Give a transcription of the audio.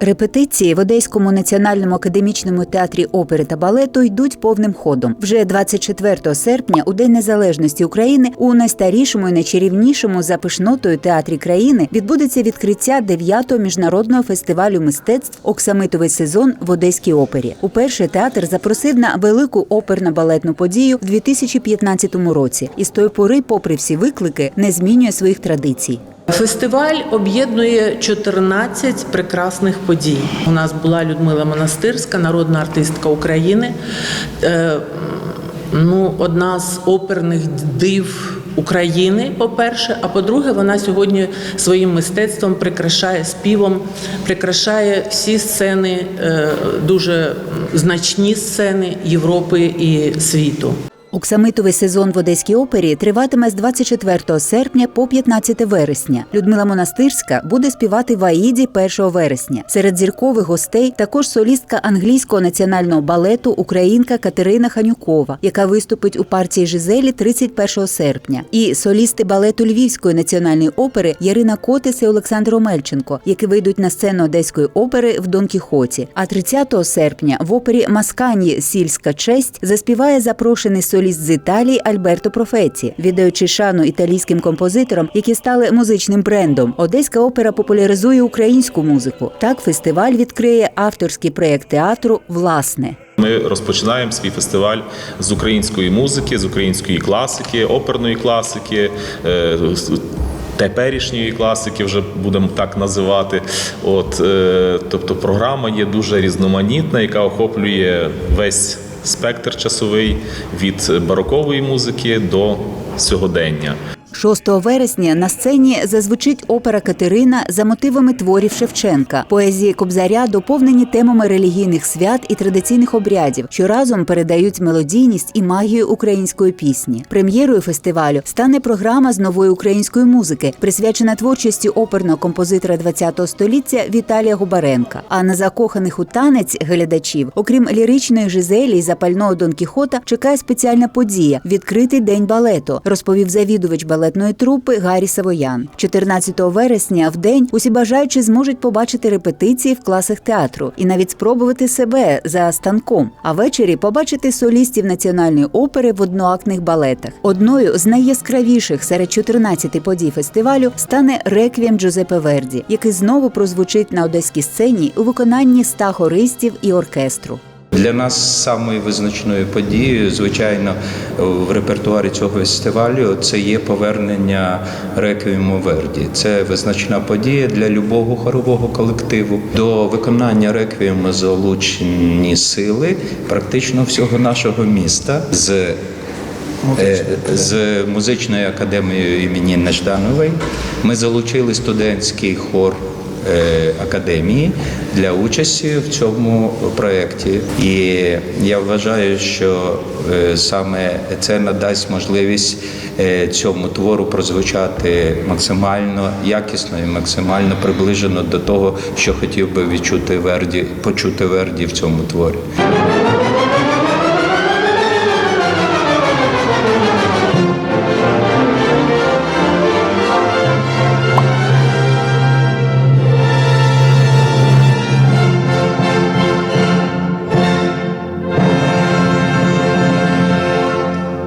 Репетиції в Одеському національному академічному театрі опери та балету йдуть повним ходом. Вже 24 серпня, у День Незалежності України, у найстарішому і найчарівнішому за пишнотою театрі країни відбудеться відкриття 9-го міжнародного фестивалю мистецтв Оксамитовий сезон в Одеській опері. Уперше театр запросив на велику оперно-балетну подію в 2015 році, і з тої пори, попри всі виклики, не змінює своїх традицій. Фестиваль об'єднує 14 прекрасних подій. У нас була Людмила Монастирська, народна артистка України. Е, ну, одна з оперних див України, по-перше, а по-друге, вона сьогодні своїм мистецтвом прикрашає співом, прикрашає всі сцени, е, дуже значні сцени Європи і світу. Оксамитовий сезон в Одеській опері триватиме з 24 серпня по 15 вересня. Людмила Монастирська буде співати в Аїді 1 вересня. Серед зіркових гостей також солістка англійського національного балету Українка Катерина Ханюкова, яка виступить у партії Жизелі 31 серпня, і солісти балету Львівської національної опери Ярина Котис і Олександр Омельченко, які вийдуть на сцену Одеської опери в Дон Кіхоті. А 30 серпня в опері Маскані Сільська честь заспіває запрошений соліст з Італії Альберто Профеці, віддаючи шану італійським композиторам, які стали музичним брендом. Одеська опера популяризує українську музику. Так фестиваль відкриє авторський проєкт театру Власне. Ми розпочинаємо свій фестиваль з української музики, з української класики, оперної класики. е, Теперішньої класики вже будемо так називати. От, е, тобто програма є дуже різноманітна, яка охоплює весь спектр часовий від барокової музики до сьогодення. 6 вересня на сцені зазвучить опера Катерина за мотивами творів Шевченка. Поезії Кобзаря доповнені темами релігійних свят і традиційних обрядів, що разом передають мелодійність і магію української пісні. Прем'єрою фестивалю стане програма з нової української музики, присвячена творчості оперного композитора ХХ століття Віталія Губаренка. А на закоханих у танець глядачів, окрім ліричної Жизелі і запального Дон Кіхота, чекає спеціальна подія відкритий день балету, розповів завідувач балетної трупи Гаррі Савоян. 14 вересня в день усі бажаючі зможуть побачити репетиції в класах театру і навіть спробувати себе за станком. А ввечері побачити солістів національної опери в одноактних балетах. Одною з найяскравіших серед 14 подій фестивалю стане реквієм Джузепе Верді, який знову прозвучить на одеській сцені у виконанні ста хористів і оркестру. Для нас самою визначною подією, звичайно, в репертуарі цього фестивалю це є повернення реквієму Верді. Це визначна подія для любого хорового колективу. До виконання реквієму залучені сили практично всього нашого міста з Е, з музичною академією імені Нежданової ми залучили студентський хор академії для участі в цьому проєкті. І я вважаю, що е, саме це надасть можливість е, цьому твору прозвучати максимально якісно і максимально приближено до того, що хотів би відчути Верді, почути Верді в цьому творі.